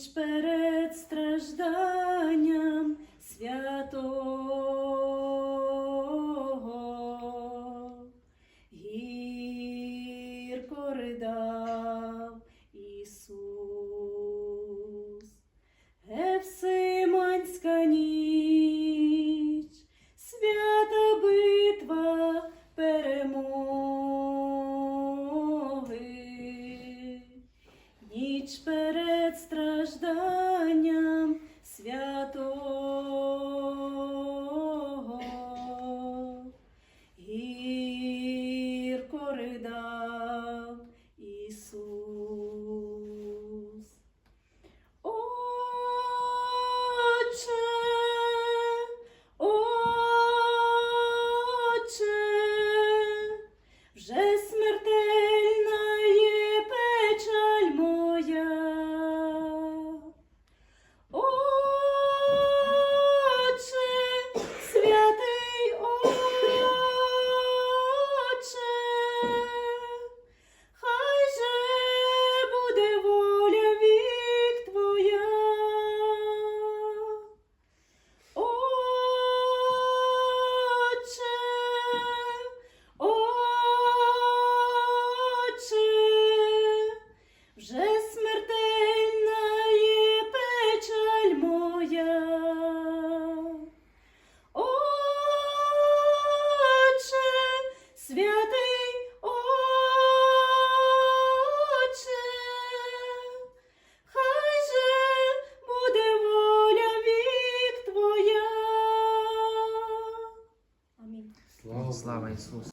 ніч перед стражданням святого, гірко ридав Ісус. Ефсиманська ніч, свята битва перемоги, ніч перед Ісус. Отче, Отче, вже смертельна є печаль моя. Отче, святий Слава Ісусу!